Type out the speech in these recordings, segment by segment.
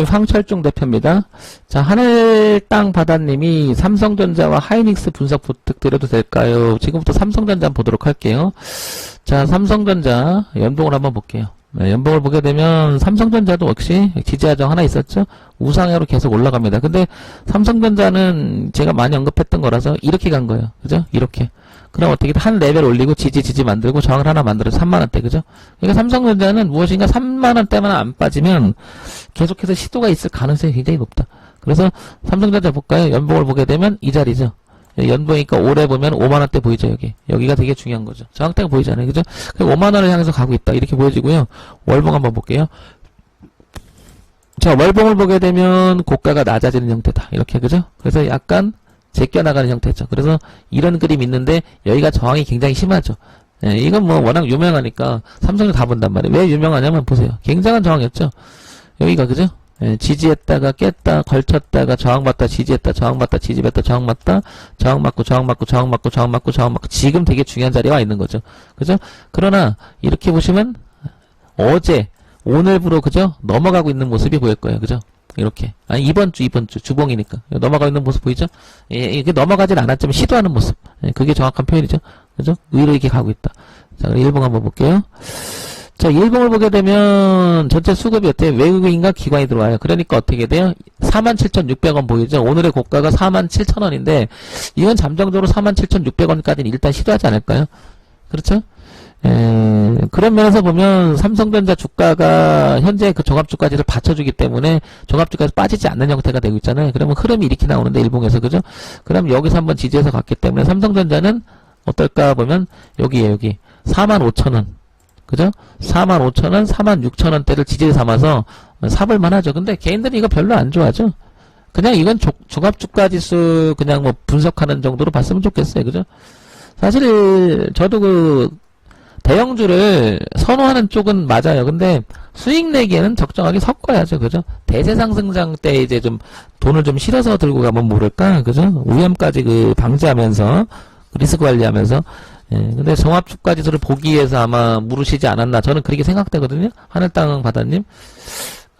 지금 황철중 대표입니다. 자, 하늘 땅 바다님이 삼성전자와 하이닉스 분석 부탁드려도 될까요? 지금부터 삼성전자 보도록 할게요. 자, 삼성전자 연봉을 한번 볼게요. 네, 연봉을 보게 되면 삼성전자도 역시 지지하정 하나 있었죠. 우상향으로 계속 올라갑니다. 근데 삼성전자는 제가 많이 언급했던 거라서 이렇게 간 거예요. 그죠? 이렇게. 그럼 어떻게 한 레벨 올리고 지지 지지 만들고 저항을 하나 만들어서 3만원대 그죠? 그러니까 삼성전자는 무엇인가 3만원대만 안 빠지면 계속해서 시도가 있을 가능성이 굉장히 높다. 그래서 삼성전자 볼까요? 연봉을 보게 되면 이 자리죠. 연봉이니까 올해 보면 5만원대 보이죠, 여기. 여기가 되게 중요한 거죠. 저항대가 보이잖아요, 그죠? 5만원을 향해서 가고 있다. 이렇게 보여지고요. 월봉 한번 볼게요. 자, 월봉을 보게 되면 고가가 낮아지는 형태다. 이렇게, 그죠? 그래서 약간 제껴나가는 형태죠. 그래서 이런 그림이 있는데 여기가 저항이 굉장히 심하죠. 예, 이건 뭐 워낙 유명하니까 삼성을 다 본단 말이에요. 왜 유명하냐면 보세요. 굉장한 저항이었죠. 여기가 그죠? 예, 지지했다가 깼다 걸쳤다가 저항받다 지지했다 저항받다 지지했다 저항받다 저항받고 저항받고 저항받고 저항받고 저항받고 지금 되게 중요한 자리에 와 있는 거죠. 그죠? 그러나 이렇게 보시면 어제 오늘부로 그죠? 넘어가고 있는 모습이 보일 거예요. 그죠? 이렇게. 아니, 이번 주, 이번 주, 주봉이니까. 넘어가 있는 모습 보이죠? 예, 이게 넘어가진 않았지만 시도하는 모습. 예, 그게 정확한 표현이죠. 그죠? 의로 이렇게 가고 있다. 자, 그럼 일봉 한번 볼게요. 자, 일봉을 보게 되면 전체 수급이 어때요? 외국인과 기관이 들어와요. 그러니까 어떻게 돼요? 47,600원 보이죠? 오늘의 고가가 47,000원인데 이건 잠정적으로 47,600원까지는 일단 시도하지 않을까요? 그렇죠? 에, 그런 면에서 보면 삼성전자 주가가 현재 그 종합주가지를 받쳐주기 때문에 종합주가에서 빠지지 않는 형태가 되고 있잖아요. 그러면 흐름이 이렇게 나오는데 일봉에서 그죠? 그럼 여기서 한번 지지해서 갔기 때문에 삼성전자는 어떨까 보면 여기에 여기 45,000원 그죠? 45,000원, 46,000원대를 지지를 삼아서 사볼만 하죠. 근데 개인들이 이거 별로 안 좋아하죠? 그냥 이건 조, 종합주가지수 그냥 뭐 분석하는 정도로 봤으면 좋겠어요. 그죠? 사실 저도 그 대형주를 선호하는 쪽은 맞아요. 근데 수익 내기에는 적정하게 섞어야죠. 그죠? 대세 상승장 때 이제 좀 돈을 좀 실어서 들고 가면 모를까? 그죠? 위험까지 그 방지하면서 리스크 관리하면서 예, 근데 종합주가지수를 보기 위해서 아마 물으시지 않았나 저는 그렇게 생각되거든요. 하늘땅 바다님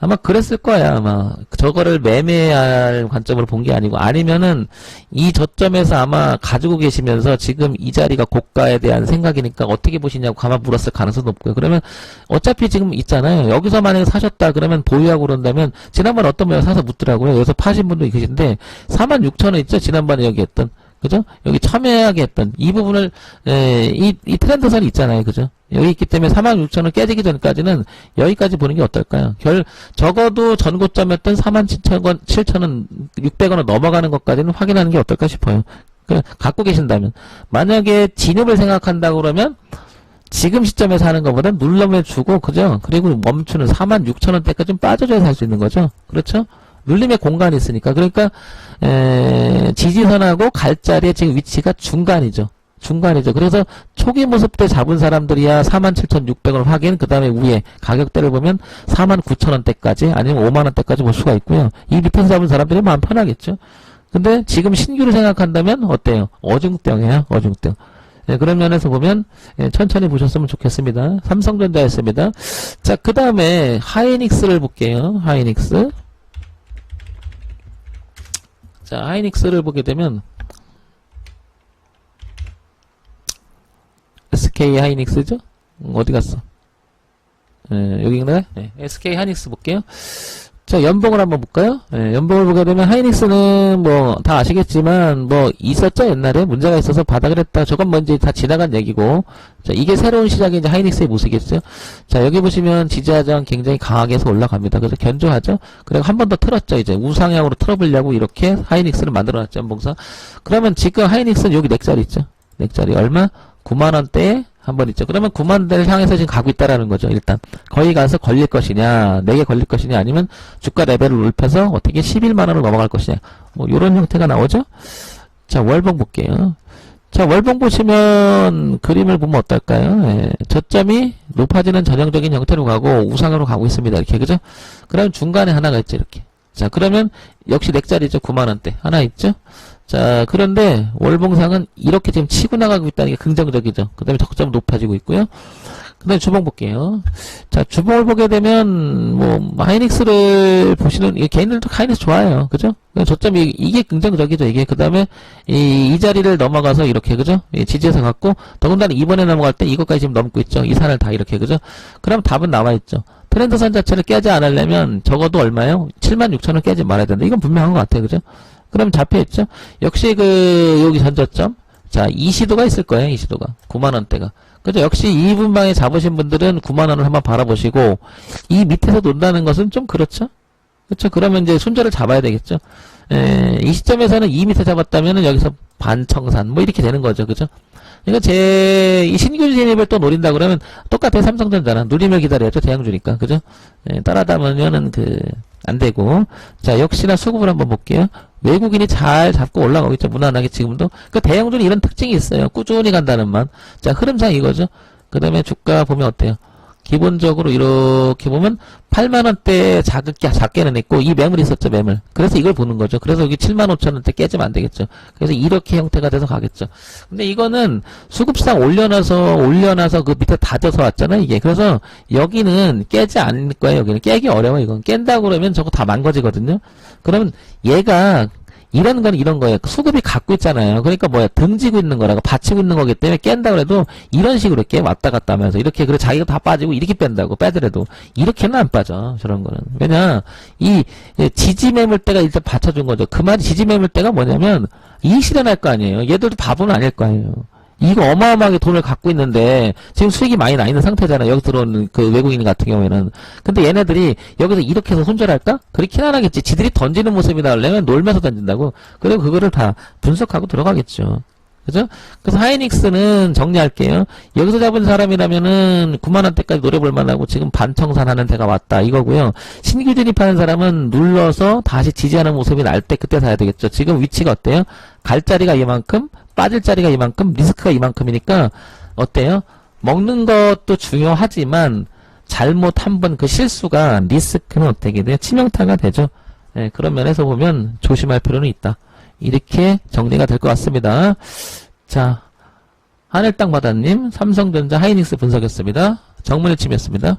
아마 그랬을 거야 아마 저거를 매매할 관점으로 본 게 아니고 아니면은 이 저점에서 아마 가지고 계시면서 지금 이 자리가 고가에 대한 생각이니까 어떻게 보시냐고 가만 물었을 가능성도 높고요. 그러면 어차피 지금 있잖아요. 여기서 만약에 사셨다 그러면 보유하고 그런다면 지난번에 어떤 분이 사서 묻더라고요. 여기서 파신 분도 계신데 46,000원 있죠? 지난번에 여기 했던 그죠? 여기 참여하게 했던 이 부분을 에, 이, 이 트렌드선이 있잖아요. 그죠? 여기 있기 때문에 46,000원 깨지기 전까지는 여기까지 보는 게 어떨까요? 결 적어도 전고점이었던 47,000원, 7,000원, 600원을 넘어가는 것까지는 확인하는 게 어떨까 싶어요. 그 갖고 계신다면 만약에 진입을 생각한다고 그러면 지금 시점에서 하는 것보다 눌러매 주고 그죠? 그리고 멈추는 46,000원대까지 좀 빠져줘야 살 수 있는 거죠. 그렇죠? 눌림의 공간이 있으니까 그러니까 에, 지지선하고 갈 자리의 지금 위치가 중간이죠. 중간이죠. 그래서 초기 모습 때 잡은 사람들이야 47,600원 확인, 그 다음에 위에 가격대를 보면 49,000원대까지 아니면 5만원대까지 볼 수가 있고요. 이 밑에서 잡은 사람들이 마음 편하겠죠. 근데 지금 신규를 생각한다면 어때요? 어중병이에요. 어중병. 네, 그런 면에서 보면 예, 천천히 보셨으면 좋겠습니다. 삼성전자였습니다. 자, 그 다음에 하이닉스를 볼게요. 하이닉스. 자, 하이닉스를 보게 되면 SK 하이닉스죠? 음, 어디 갔어? 예, 여기인가요? 예, SK 하이닉스 볼게요. 자, 연봉을 한번 볼까요? 예, 연봉을 보게 되면 하이닉스는 뭐 다 아시겠지만 뭐 있었죠 옛날에 문제가 있어서 바닥을 했다. 저건 뭔지 다 지나간 얘기고. 자, 이게 새로운 시작이 이제 하이닉스의 모습이겠죠. 자, 여기 보시면 지지하장 굉장히 강하게 해서 올라갑니다. 그래서 견조하죠. 그리고 한 번 더 틀었죠. 이제 우상향으로 틀어보려고 이렇게 하이닉스를 만들어놨죠. 연봉사. 그러면 지금 하이닉스는 여기 넥자리 있죠. 넥자리 얼마? 9만 원대에 한 번 있죠. 그러면 9만 대를 향해서 지금 가고 있다라는 거죠. 일단 거기 가서 걸릴 것이냐, 4개 걸릴 것이냐, 아니면 주가 레벨을 높여서 어떻게 11만 원을 넘어갈 것이냐. 뭐 이런 형태가 나오죠. 자 월봉 볼게요. 자 월봉 보시면 그림을 보면 어떨까요? 예, 저점이 높아지는 전형적인 형태로 가고 우상으로 가고 있습니다. 이렇게 그죠? 그럼 중간에 하나가 있죠. 이렇게. 자 그러면 역시 넥자리죠. 9만 원대 하나 있죠. 자, 그런데 월봉상은 이렇게 지금 치고 나가고 있다는 게 긍정적이죠. 그 다음에 적점 높아지고 있고요. 그 다음에 주봉 볼게요. 자, 주봉을 보게 되면, 뭐, 하이닉스를 보시는, 이 개인들도 하이닉스 좋아해요. 그죠? 저점이, 이게 긍정적이죠, 이게. 그 다음에, 이, 이 자리를 넘어가서 이렇게, 그죠? 이 지지해서 갔고, 더군다나 이번에 넘어갈 때 이것까지 지금 넘고 있죠. 이 산을 다 이렇게, 그죠? 그럼 답은 나와 있죠. 트렌드선 자체를 깨지 않으려면 적어도 얼마요? 7만 6천을 깨지 말아야 된다. 이건 분명한 것 같아요. 그죠? 그럼 잡혀있죠? 역시 그, 여기 전저점. 자, 이 시도가 있을 거예요, 이 시도가. 9만원대가. 그죠? 역시 2분방에 잡으신 분들은 9만원을 한번 바라보시고, 이 밑에서 논다는 것은 좀 그렇죠? 그렇죠? 그러면 이제 순저를 잡아야 되겠죠? 에, 이 시점에서는 이 밑에 잡았다면은 여기서 반청산, 뭐 이렇게 되는 거죠. 그죠? 그러니까 제, 이 신규 진입을 또 노린다 그러면 똑같아요. 삼성전자랑. 누림을 기다려야죠. 대양주니까. 그죠? 예, 따라다보면은 그, 안 되고. 자, 역시나 수급을 한번 볼게요. 외국인이 잘 잡고 올라가고 있죠. 무난하게 지금도. 그 대형주는 이런 특징이 있어요. 꾸준히 간다는 만. 자, 흐름상 이거죠. 그 다음에 주가 보면 어때요? 기본적으로 이렇게 보면 8만원대 작게, 작게는 있고, 이 매물 있었죠, 매물. 그래서 이걸 보는 거죠. 그래서 여기 7만 5천원대 깨지면 안 되겠죠. 그래서 이렇게 형태가 돼서 가겠죠. 근데 이거는 수급상 올려놔서, 올려놔서 그 밑에 다져서 왔잖아요, 이게. 그래서 여기는 깨지 않을 거예요, 여기는. 깨기 어려워, 이건. 깬다 그러면 저거 다 망가지거든요. 그러면 얘가 이런 건 이런 거예요. 수급이 갖고 있잖아요. 그러니까 뭐야 등지고 있는 거라고 받치고 있는 거기 때문에 깬다 그래도 이런 식으로 깨 왔다 갔다 하면서 이렇게 그래 자기가 다 빠지고 이렇게 뺀다고 빼더라도 이렇게는 안 빠져 저런 거는 왜냐 이 지지 매물대가 일단 받쳐준 거죠. 그 말이 지지 매물대가 뭐냐면 이익 실현할 거 아니에요. 얘들도 바보는 아닐 거 아니에요. 이거 어마어마하게 돈을 갖고 있는데 지금 수익이 많이 나 있는 상태잖아. 여기 들어오는 그 외국인 같은 경우에는. 근데 얘네들이 여기서 이렇게 해서 손절할까? 그렇긴 안 하겠지. 지들이 던지는 모습이 나오려면 놀면서 던진다고. 그리고 그거를 다 분석하고 들어가겠죠. 그죠? 그래서 하이닉스는 정리할게요. 여기서 잡은 사람이라면은 9만원대까지 노려볼 만하고 지금 반청산 하는 데가 왔다. 이거고요. 신규 진입하는 사람은 눌러서 다시 지지하는 모습이 날 때 그때 사야 되겠죠. 지금 위치가 어때요? 갈 자리가 이만큼, 빠질 자리가 이만큼, 리스크가 이만큼이니까 어때요? 먹는 것도 중요하지만 잘못 한 번 그 실수가 리스크는 어떻게 돼요? 치명타가 되죠. 예, 그런 면에서 보면 조심할 필요는 있다. 이렇게 정리가 될 것 같습니다. 자, 하늘땅바다님, 삼성전자 하이닉스 분석했습니다. 정문일 침이었습니다.